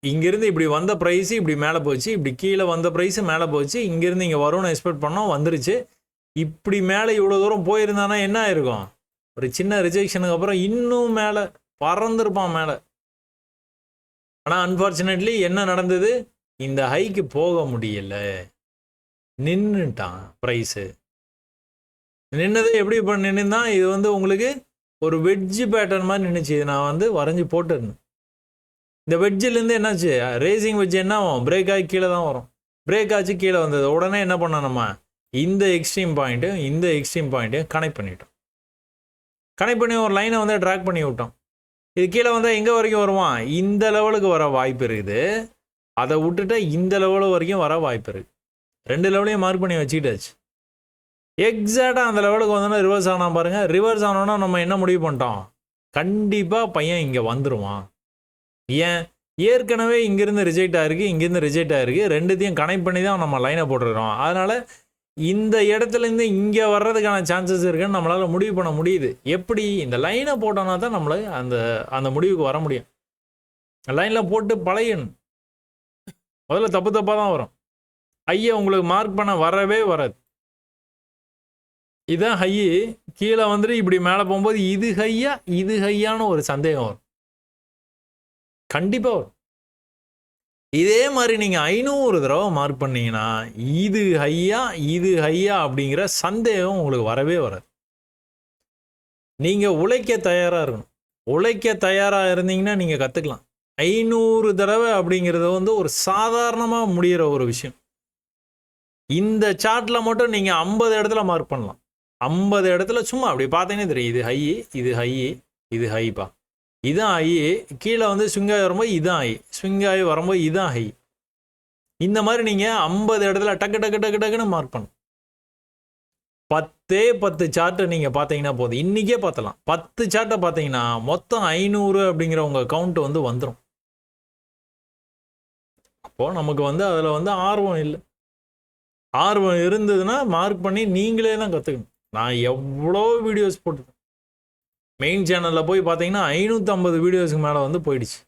இங்கேருந்து இப்படி வந்த ப்ரைஸ் இப்படி மேலே போச்சு. இப்படி கீழே வந்த ப்ரைஸு மேலே போச்சு. இங்கேருந்து இங்கே வரும்னு எக்ஸ்பெக்ட் பண்ணோம். வந்துருச்சு. இப்படி மேலே இவ்வளோ தூரம் போயிருந்தானா என்ன ஆயிருக்கும்? ஒரு சின்ன ரிஜெக்ஷனுக்கு அப்புறம் இன்னும் மேலே பறந்துருப்பான் மேலே. ஆனால் அன்ஃபார்ச்சுனேட்லி என்ன நடந்தது? இந்த ஹைக்கு போக முடியல. நின்றுட்டான் ப்ரைஸு நின்னது எப்படி இப்போ நின்றுதான் இது வந்து உங்களுக்கு ஒரு வெஜ்ஜு பேட்டர்ன் மாதிரி நின்றுச்சு இது நான் வந்து வரைஞ்சி போட்டுருந்தேன் இந்த வெஜ்ஜிலேருந்து என்னாச்சு? ரேசிங் வெட்ஜ் என்ன ஆகும்? பிரேக் ஆகி கீழே தான் வரும். பிரேக் ஆச்சு கீழே வந்தது. உடனே என்ன பண்ணோம் நம்ம? இந்த எக்ஸ்ட்ரீம் பாயிண்ட்டும் இந்த எக்ஸ்ட்ரீம் பாயிண்ட்டையும் கனெக்ட் பண்ணிட்டோம். கனெக்ட் பண்ணி ஒரு லைனை வந்து ட்ராக் பண்ணி விட்டோம். இது கீழே வந்தால் எங்கே வரைக்கும் வருவான்? இந்த லெவலுக்கு வர வாய்ப்பு இருக்குது. அதை விட்டுட்டு இந்த லெவலு வரைக்கும் வர வாய்ப்பு இருக்குது ரெண்டு லெவலையும் மார்க் பண்ணி வச்சுக்கிட்டாச்சு. எக்ஸாக்டாக அந்த லெவலுக்கு வந்தோன்னா ரிவர்ஸ் ஆனால் பாருங்கள் ரிவர்ஸ் ஆனோன்னா நம்ம என்ன முடிவு பண்ணிட்டோம்? கண்டிப்பாக பையன் இங்கே வந்துடுவான் ஏன்? ஏற்கனவே இங்கேருந்து ரிஜெக்ட் ஆகிருக்கு இங்கேருந்து ரிஜெக்ட் ஆகிருக்கு ரெண்டுத்தையும் கனெக்ட் பண்ணி தான் நம்ம லைனை போட்டுருக்கோம் அதனால் இந்த இடத்துலேருந்து இங்கே வர்றதுக்கான சான்சஸ் இருக்குன்னு நம்மளால் முடிவு பண்ண முடியுது. எப்படி? இந்த லைனை போட்டோன்னா தான் நம்மளை அந்த அந்த முடிவுக்கு வர முடியும். லைனில் போட்டு பழையணும் முதல்ல தப்பு தப்பாக தான் வரும். ஐயா உங்களுக்கு மார்க் பண்ண வரவே வராது. இதான் ஹையு கீழே வந்துட்டு இப்படி மேலே போகும்போது இது ஹையா இது ஹையான ஒரு சந்தேகம் வரும். கண்டிப்பாக வரும். இதே மாதிரி நீங்கள் ஐநூறு தடவை மார்க் பண்ணீங்கன்னா இது ஹையா இது ஹையா அப்படிங்கிற சந்தேகம் உங்களுக்கு வரவே வராது. நீங்கள் உழைக்க தயாராக இருக்கணும். உழைக்க தயாராக இருந்தீங்கன்னா நீங்கள் கற்றுக்கலாம் ஐநூறு தடவை அப்படிங்கிறது வந்து ஒரு சாதாரணமாக முடிகிற ஒரு விஷயம். இந்த சார்ட்டில் மட்டும் நீங்கள் ஐம்பது இடத்துல மார்க் பண்ணலாம். ஐம்பது இடத்துல சும்மா அப்படி பார்த்தீங்கன்னா தெரியும். இது ஹை இது ஹை இது ஹைப்பா இதான் ஆகி கீழே வந்து ஸ்விங்காகி வரும்போது இதான் ஆகி ஸ்விங்காகி வரும்போது இதான் ஆகி இந்த மாதிரி நீங்கள் ஐம்பது இடத்துல டக்கு டக்கு டக்கு டக்குன்னு மார்க் பண்ணணும் பத்தே பத்து சார்ட்டை நீங்கள் பார்த்தீங்கன்னா போதும். இன்றைக்கே பார்த்தலாம். பத்து சார்ட்டை பார்த்தீங்கன்னா மொத்தம் ஐநூறு அப்படிங்கிற உங்கள் கவுண்ட் வந்து வந்துடும் அப்போது நமக்கு வந்து அதில் வந்து ஆர்வம் இல்லை. ஆர்வம் இருந்ததுன்னா மார்க் பண்ணி நீங்களே தான் கற்றுக்கணும் நான் எவ்வளோ வீடியோஸ் போட்டிருக்கேன். மெயின் சேனலில் போய் பார்த்தீங்கன்னா ஐநூற்றம்பது வீடியோஸ்க்கு மேலே வந்து போயிடுச்சு.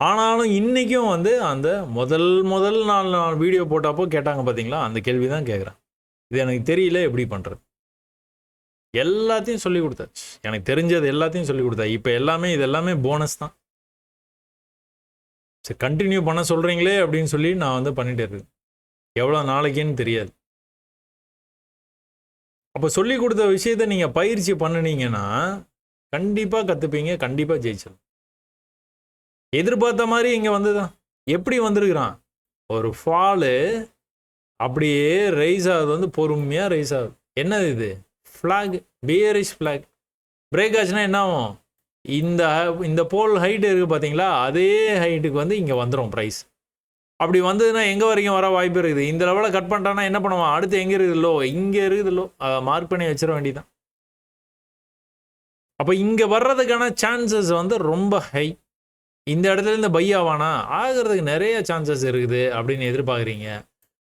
ஆனாலும் இன்றைக்கும் வந்து அந்த முதல் முதல் நாள் நாள் வீடியோ போட்டப்போ கேட்டாங்க பார்த்தீங்களா அந்த கேள்வி தான் கேட்குறேன் இது எனக்கு தெரியல எப்படி பண்ணுறது எல்லாத்தையும் சொல்லி கொடுத்தாச்சு. எனக்கு தெரிஞ்சது எல்லாத்தையும் சொல்லி கொடுத்தா. இப்போ எல்லாமே இது எல்லாமே போனஸ் தான். சரி கண்டினியூ பண்ண சொல்கிறீங்களே அப்படின்னு சொல்லி நான் வந்து பண்ணிகிட்டே இருக்கேன். எவ்வளோ நாளைக்குன்னு தெரியாது. அப்போ சொல்லி கொடுத்த விஷயத்த நீங்கள் பயிற்சி பண்ணுனீங்கன்னா கண்டிப்பாக கற்றுப்பீங்க கண்டிப்பாக ஜெயிச்சிடும் எதிர்பார்த்த மாதிரி இங்கே வந்துதான். எப்படி வந்திருக்கிறான்? ஒரு ஃபாலு அப்படியே ரைஸ் ஆகுது வந்து பொறுமையாக ரைஸ் ஆகுது. என்னது இது? ஃப்ளாக் பியரிஷ் ஃப்ளாக் பிரேக் ஆச்சுன்னா என்ன ஆகும்? இந்த இந்த போல் ஹைட்டு இருக்குது பார்த்தீங்களா அதே ஹைட்டுக்கு வந்து இங்கே வந்துடும் ப்ரைஸ் அப்படி வந்ததுன்னா எங்கே வரைக்கும் வர வாய்ப்பு இருக்குது? இந்த லெவலில் கட் பண்ணிட்டான்னா என்ன பண்ணுவான்? அடுத்து எங்கே இருக்குதுல்லோ இங்கே இருக்குதுல்லோ மார்க் பண்ணி வச்சிட வேண்டியதான் அப்போ இங்கே வர்றதுக்கான சான்சஸ் வந்து ரொம்ப ஹை இந்த இடத்துல இருந்து பை ஆவானா? ஆகிறதுக்கு நிறைய சான்சஸ் இருக்குது அப்படின்னு எதிர்பார்க்குறீங்க.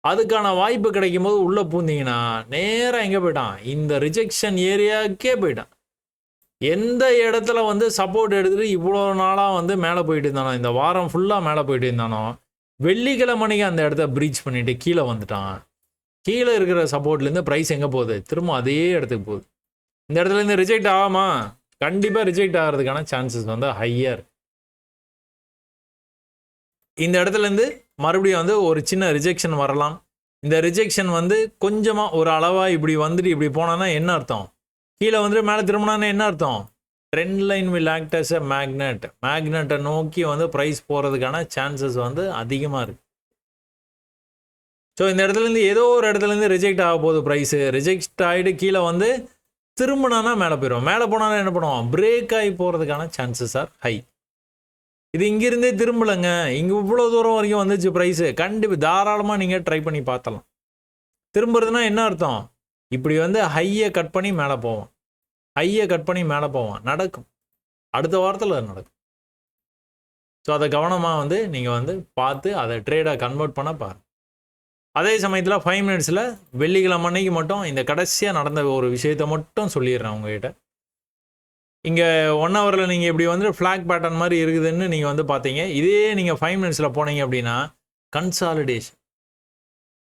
அதுக்கான வாய்ப்பு கிடைக்கும் போது உள்ளே பூந்தீங்கன்னா நேராக எங்கே போயிட்டான்? இந்த ரிஜெக்ஷன் ஏரியாவுக்கே போயிட்டான். எந்த இடத்துல வந்து சப்போர்ட் எடுத்துகிட்டு இவ்வளோ நாளாக வந்து மேலே போயிட்டு இருந்தானோ? இந்த வாரம் ஃபுல்லாக மேலே போயிட்டு இருந்தானோ? வெள்ளிக்கிழமனைக்கு அந்த இடத்த ப்ரீச் பண்ணிட்டு கீழே வந்துட்டான். கீழே இருக்கிற சப்போர்ட்லேருந்து ப்ரைஸ் எங்கே போகுது? திரும்ப அதே இடத்துக்கு போகுது. இந்த இடத்துல இருந்து ரிஜெக்ட் ஆகாமா? கண்டிப்பாக ரிஜெக்ட் ஆகிறதுக்கான சான்சஸ் வந்து ஹையர் இந்த இடத்துலேருந்து மறுபடியும் வந்து ஒரு சின்ன ரிஜெக்ஷன் வரலாம். இந்த ரிஜெக்ஷன் வந்து கொஞ்சமாக ஒரு அளவாக இப்படி வந்துட்டு இப்படி போனோன்னா என்ன அர்த்தம்? கீழே வந்துட்டு மேலே திரும்பினான்னு என்ன அர்த்தம்? Trend line will act as a magnet மேக்னெட்டை நோக்கி வந்து ப்ரைஸ் போகிறதுக்கான சான்சஸ் வந்து அதிகமாக இருக்குது ஸோ இந்த இடத்துலேருந்து ஏதோ ஒரு இடத்துலேருந்து ரிஜெக்ட் ஆக போகுது ப்ரைஸு ரிஜெக்ட் ஆகிட்டு கீழே வந்து திரும்பினானா மேலே போயிடும் மேலே போனாலும் என்ன பண்ணுவோம்? பிரேக் ஆகி போகிறதுக்கான சான்சஸ் ஆர் ஹை இது இங்கிருந்தே திரும்பலைங்க. இங்கே இவ்வளோ தூரம் வரைக்கும் வந்துச்சு ப்ரைஸு கண்டிப்பாக தாராளமாக நீங்கள் ட்ரை பண்ணி பார்த்தலாம் திரும்புறதுனா என்ன அர்த்தம்? இப்படி வந்து ஹையை கட் பண்ணி மேலே போவோம். ஹையை கட் பண்ணி மேலே போவான். நடக்கும். அடுத்த வாரத்தில் அது நடக்கும். ஸோ அதை கவனமாக வந்து நீங்கள் வந்து பார்த்து அதை ட்ரேடாக கன்வெர்ட் பண்ண பாருங்கள் அதே சமயத்தில் ஃபைவ் மினிட்ஸில் வெள்ளிக்கிழமை அன்னைக்கு மட்டும் இந்த கடைசியாக நடந்த ஒரு விஷயத்த மட்டும் சொல்லிடுறேன் உங்ககிட்ட. இங்கே ஒன் ஹவரில் நீங்கள் இப்படி வந்து ஃப்ளாக் பேட்டர்ன் மாதிரி இருக்குதுன்னு நீங்கள் வந்து பார்த்தீங்க. இதே நீங்கள் ஃபைவ் மினிட்ஸில் போனீங்க அப்படின்னா கன்சாலிடேஷன்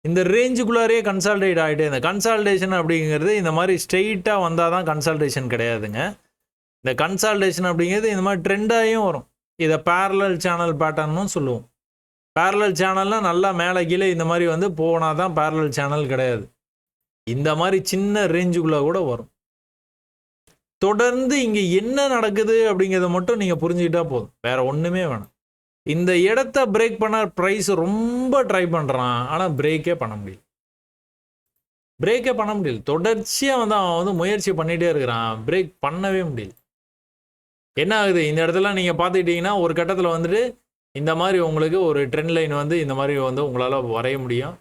இந்த ரேஞ்சுக்குள்ளாரே கன்சால்டேட் ஆகிட்டே இந்த கன்சால்டேஷன் அப்படிங்கிறது இந்த மாதிரி ஸ்ட்ரெயிட்டாக வந்தால் தான் கன்சால்டேஷன் கிடையாதுங்க. இந்த கன்சால்டேஷன் அப்படிங்கிறது இந்த மாதிரி ட்ரெண்டாகவும் வரும். இதை பேரலல் சேனல் பேட்டர்னும் சொல்லுவோம். பேரலல் சேனல்னால் நல்லா மேலே கீழே இந்த மாதிரி வந்து போனால் தான் பேரலல் சேனல் கிடையாது. இந்த மாதிரி சின்ன ரேஞ்சுக்குள்ளே கூட வரும். தொடர்ந்து இங்கே என்ன நடக்குது அப்படிங்கிறத மட்டும் நீங்கள் புரிஞ்சுக்கிட்டா போதும். வேறு ஒன்றுமே வேணாம். இந்த இடத்த பிரேக் பண்ண ப்ரைஸ் ரொம்ப ட்ரை பண்ணுறான் ஆனால் பிரேக்கே பண்ண முடியல. பிரேக்கே பண்ண முடியல. தொடர்ச்சியாக வந்து அவன் வந்து முயற்சி பண்ணிகிட்டே இருக்கிறான். பிரேக் பண்ணவே முடியல. என்ன ஆகுது? இந்த இடத்துல நீங்கள் பார்த்துக்கிட்டிங்கன்னா ஒரு கட்டத்தில் வந்துட்டு இந்த மாதிரி உங்களுக்கு ஒரு ட்ரெண்ட் லைன் வந்து இந்த மாதிரி வந்து உங்களால் வரைய முடியும்.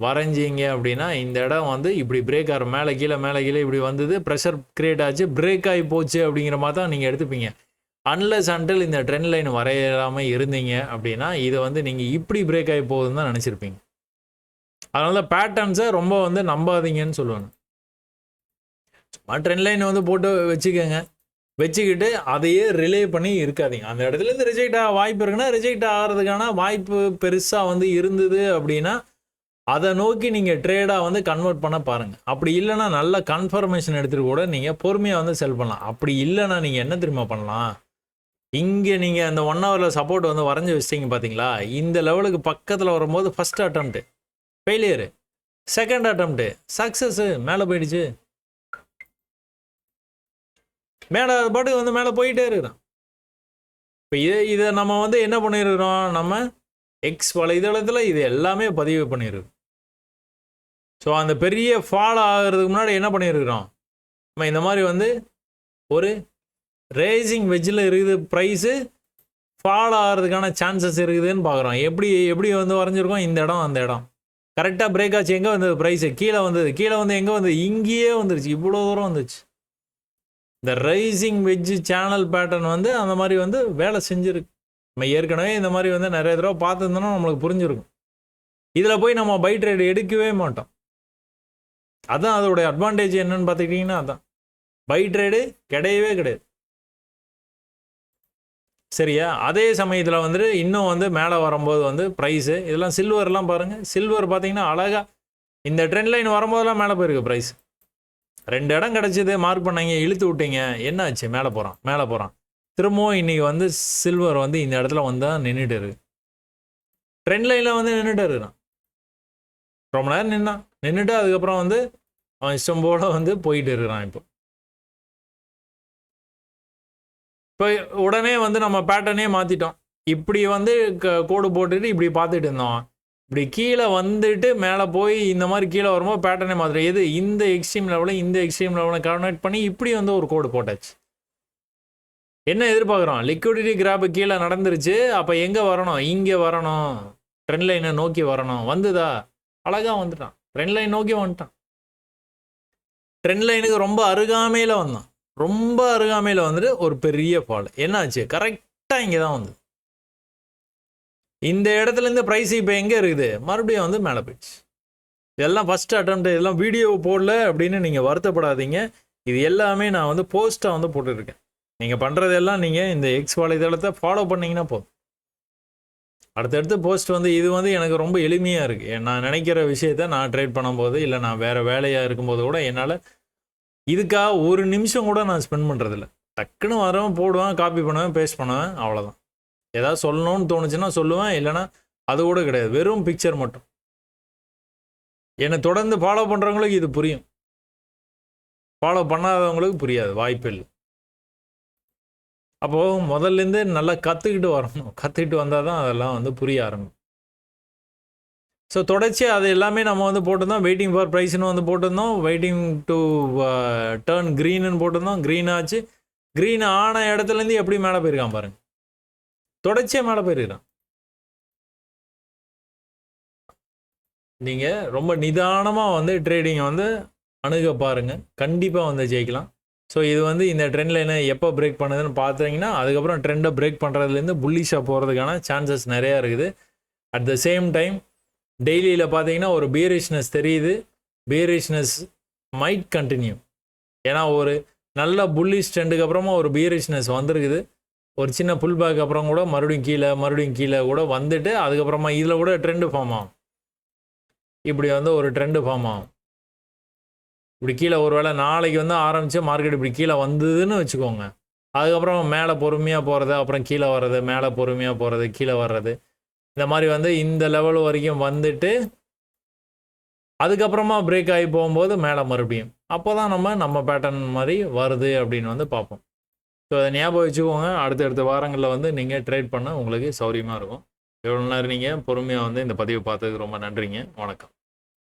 வரைஞ்சிங்க அப்படின்னா இந்த இடம் வந்து இப்படி பிரேக் ஆகிற மேலே கீழே மேலே கீழே இப்படி வந்தது ப்ரெஷர் க்ரியேட் ஆச்சு பிரேக் ஆகி போச்சு அப்படிங்கிற மாதிரி தான் நீங்கள் எடுத்துப்பீங்க. அன்லஸ் அன்டில் இந்த ட்ரெண்ட் லைன் வரையாமல் இருந்தீங்க அப்படின்னா இதை வந்து நீங்கள் இப்படி பிரேக் ஆகி போகுதுன்னு தான் நினச்சிருப்பீங்க. அதனால பேட்டர்ன்ஸை ரொம்ப வந்து நம்பாதீங்கன்னு சொல்லுவாங்க சும்மா ட்ரெண்ட் லைன் வந்து போட்டு வச்சுக்கோங்க. வச்சுக்கிட்டு அதையே ரிலே பண்ணி இருக்காதீங்க. அந்த இடத்துல இருந்து ரிஜெக்ட் ஆக வாய்ப்பு இருக்குன்னா ரிஜெக்ட் ஆகிறதுக்கான வாய்ப்பு பெருசாக வந்து இருந்தது அப்படின்னா அதை நோக்கி நீங்கள் ட்ரேடாக வந்து கன்வெர்ட் பண்ண பாருங்கள் அப்படி இல்லைன்னா நல்ல கன்ஃபர்மேஷன் எடுத்துகிட்டு கூட நீங்கள் பொறுமையாக வந்து செல் பண்ணலாம். அப்படி இல்லைன்னா நீங்கள் என்ன தெரியுமா பண்ணலாம்? இங்கே நீங்கள் அந்த ஒன் ஹவரில் சப்போர்ட் வந்து வரைஞ்சி வச்சிட்டிங்க பார்த்தீங்களா இந்த லெவலுக்கு பக்கத்தில் வரும்போது first attempt failure second attempt success மேலே போயிடுச்சு. மேலே அது பாட்டுக்கு வந்து மேலே போயிட்டே இருக்கிறான் இப்போ இதை இதை நம்ம வந்து என்ன பண்ணியிருக்கிறோம் நம்ம எக்ஸ் வலைதளத்தில் இது எல்லாமே பதிவு பண்ணியிருக்கோம் ஸோ அந்த பெரிய ஃபால் ஆகிறதுக்கு முன்னாடி என்ன பண்ணியிருக்கிறோம் நம்ம இந்த மாதிரி வந்து ஒரு ரேசிங் வெஜ்ஜில் இருக்குது ப்ரைஸு ஃபால் ஆகிறதுக்கான சான்சஸ் இருக்குதுன்னு பார்க்குறோம். எப்படி எப்படி வந்து வரைஞ்சிருக்கோம்? இந்த இடம் அந்த இடம். கரெக்டாக பிரேக் ஆச்சு எங்கே வந்தது ப்ரைஸு கீழே வந்தது. கீழே வந்து எங்கே வந்தது? இங்கேயே வந்துருச்சு. இவ்வளோ தூரம் வந்துச்சு இந்த ரைசிங் வெஜ்ஜு சேனல் பேட்டர்ன் வந்து அந்த மாதிரி வந்து வேலை செஞ்சுருக்கு. நம்ம ஏற்கனவே இந்த மாதிரி வந்து நிறைய தடவை பார்த்துருந்தோம்னா நம்மளுக்கு புரிஞ்சிருக்கும். இதில் போய் நம்ம பை ட்ரேட் எடுக்கவே மாட்டோம். அதான் அதோடைய அட்வான்டேஜ் என்னன்னு பார்த்துக்கிட்டிங்கன்னா அதான். பை ட்ரேடு கிடையவே கிடையாது. சரியா? அதே சமயத்தில் வந்துட்டு இன்னும் வந்து மேலே வரும்போது வந்து ப்ரைஸு இதெல்லாம் சில்வர்லாம் பாருங்கள் சில்வர் பார்த்தீங்கன்னா அழகாக இந்த ட்ரெண்ட் லைன் வரும்போதெல்லாம் மேலே போயிருக்கு ப்ரைஸ் ரெண்டு இடம் கிடச்சிது மார்க் பண்ணாங்க இழுத்து விட்டீங்க. என்ன ஆச்சு மேலே போகிறான் மேலே போகிறான் திரும்பவும் இன்றைக்கி வந்து சில்வர் வந்து இந்த இடத்துல வந்தால் நின்றுட்டு இருக்கு. ட்ரெண்ட் லைனில் வந்து நின்றுட்டு இருக்கிறான் ரொம்ப நேரம் நின்னான். நின்றுட்டு அதுக்கப்புறம் வந்து அவன் இஷ்டம் போல் வந்து போயிட்டு இருக்கிறான் இப்போ. இப்போ உடனே வந்து நம்ம பேட்டர்னே மாற்றிட்டோம் இப்படி வந்து க- கோடு போட்டுட்டு இப்படி பார்த்துட்டு இருந்தோம். இப்படி கீழே வந்துட்டு மேலே போய் இந்த மாதிரி கீழே வரும்போது பேட்டர்னே மாத்திரம் எது? இந்த எக்ஸ்ட்ரீம் லெவலில் இந்த எக்ஸ்ட்ரீம் லெவலில் கனெக்ட் பண்ணி இப்படி வந்து ஒரு கோடு போட்டாச்சு. என்ன எதிர்பார்க்குறோம்? லிக்விடிட்டி கிராப்பு கீழே நடந்துருச்சு. அப்போ எங்கே வரணும்? இங்கே வரணும். ட்ரெண்ட் லைனை நோக்கி வரணும். வந்துதா? அழகாக வந்துட்டான். ட்ரெண்ட் லைன் நோக்கி வந்துட்டான். ட்ரெண்ட் லைனுக்கு ரொம்ப அருகாமையில் வந்தான். ரொம்ப அருகாமையில் வந்துட்டு ஒரு பெரிய ஃபால் என்னாச்சு? கரெக்டாக இங்கே தான் வந்து. இந்த இடத்துல இருந்து ப்ரைஸ் இப்போ எங்கே இருக்குது? மறுபடியும் வந்து மேலே போயிடுச்சு. இதெல்லாம் ஃபஸ்ட் அட்டம்ப்ட் இதெல்லாம் வீடியோ போடல அப்படின்னு நீங்கள் வருத்தப்படாதீங்க. இது எல்லாமே நான் வந்து போஸ்ட்டாக வந்து போட்டுருக்கேன் நீங்கள் பண்ணுறதெல்லாம் நீங்கள் இந்த எக்ஸ் வலைதளத்தை ஃபாலோ பண்ணீங்கன்னா போதும். அடுத்தடுத்து போஸ்ட் வந்து இது வந்து எனக்கு ரொம்ப எளிமையாக இருக்குது நான் நினைக்கிற விஷயத்த நான் ட்ரேட் பண்ணும்போது இல்லை நான் வேறு வேலையாக இருக்கும்போது கூட என்னால் இதுக்காக ஒரு நிமிஷம் கூட நான் ஸ்பெண்ட் பண்ணுறதில்ல டக்குன்னு வரவன் போடுவேன் காப்பி பண்ணுவேன் பேஸ்ட் பண்ணுவேன் அவ்வளோதான் ஏதாவது சொல்லணும்னு தோணுச்சுன்னா சொல்லுவேன் இல்லைன்னா அது கூட கிடையாது. வெறும் பிக்சர் மட்டும். என்னை தொடர்ந்து ஃபாலோ பண்ணுறவங்களுக்கு இது புரியும். ஃபாலோ பண்ணாதவங்களுக்கு புரியாது வாய்ப்பு இல்லை. அப்போது முதல்லேருந்து நல்லா கற்றுக்கிட்டு வரணும். கற்றுக்கிட்டு வந்தால் தான் அதெல்லாம் வந்து புரிய ஆரம்பிக்கும். ஸோ தொடர்ச்சி அது எல்லாமே நம்ம வந்து போட்டிருந்தோம். வெயிட்டிங் ஃபார் ப்ரைஸ்னு வந்து போட்டிருந்தோம். வெயிட்டிங் டு டேர்ன் க்ரீனுன்னு போட்டிருந்தோம். க்ரீன் ஆச்சு. க்ரீன் ஆன இடத்துலேருந்து எப்படி மேலே போயிருக்கான் பாருங்க. தொடர்ச்சியாக மேலே போயிருக்கிறான் நீங்கள் ரொம்ப நிதானமாக வந்து ட்ரேடிங்கை வந்து அணுக பாருங்கள் கண்டிப்பாக வந்து ஜெயிக்கலாம். ஸோ இது வந்து இந்த ட்ரெண்ட் லைனை எப்போ பிரேக் பண்ணுதுன்னு பார்த்தீங்கன்னா அதுக்கப்புறம் ட்ரெண்டை பிரேக் பண்ணுறதுலேருந்து புல்லிஷாக போகிறதுக்கான சான்சஸ் நிறையா இருக்குது. அட் த சேம் டைம் டெய்லியில் பார்த்தீங்கன்னா ஒரு பீரிஷ்னஸ் தெரியுது. பீரிஷ்னஸ் மைட் கண்டினியூ ஏன்னா ஒரு நல்ல புல்லிஷ் ட்ரெண்டுக்கு அப்புறமா ஒரு பீரிஷ்னஸ் வந்திருக்குது. ஒரு சின்ன புல் பேக் அப்புறம் கூட மறுபடியும் கீழே மறுபடியும் கீழே கூட வந்துட்டு அதுக்கப்புறமா இதில் கூட ட்ரெண்டு ஃபார்ம் ஆகும். இப்படி வந்து ஒரு ட்ரெண்டு ஃபார்ம் ஆகும். இப்படி கீழே ஒரு வேளை நாளைக்கு வந்து ஆரம்பித்து மார்க்கெட் இப்படி கீழே வந்ததுன்னு வச்சுக்கோங்க. அதுக்கப்புறம் மேலே பொறுமையாக போகிறது அப்புறம் கீழே வர்றது மேலே பொறுமையாக போகிறது கீழே வர்றது. இந்த மாதிரி வந்து இந்த லெவல் வரைக்கும் வந்துட்டு அதுக்கப்புறமா பிரேக் ஆகி போகும்போது மேலே மறுபடியும். அப்போ தான் நம்ம நம்ம பேட்டர்ன் மாதிரி வருது அப்படின்னு வந்து பார்ப்போம். ஸோ அதை ஞாபகம் வச்சுக்கோங்க. அடுத்தடுத்த வாரங்களில் வந்து நீங்கள் ட்ரேட் பண்ண உங்களுக்கு சௌரியமாக இருக்கும். எவ்வளோ நேரம் நீங்கள் பொறுமையாக வந்து இந்த பதிவை பார்த்ததுக்கு ரொம்ப நன்றிங்க. வணக்கம்.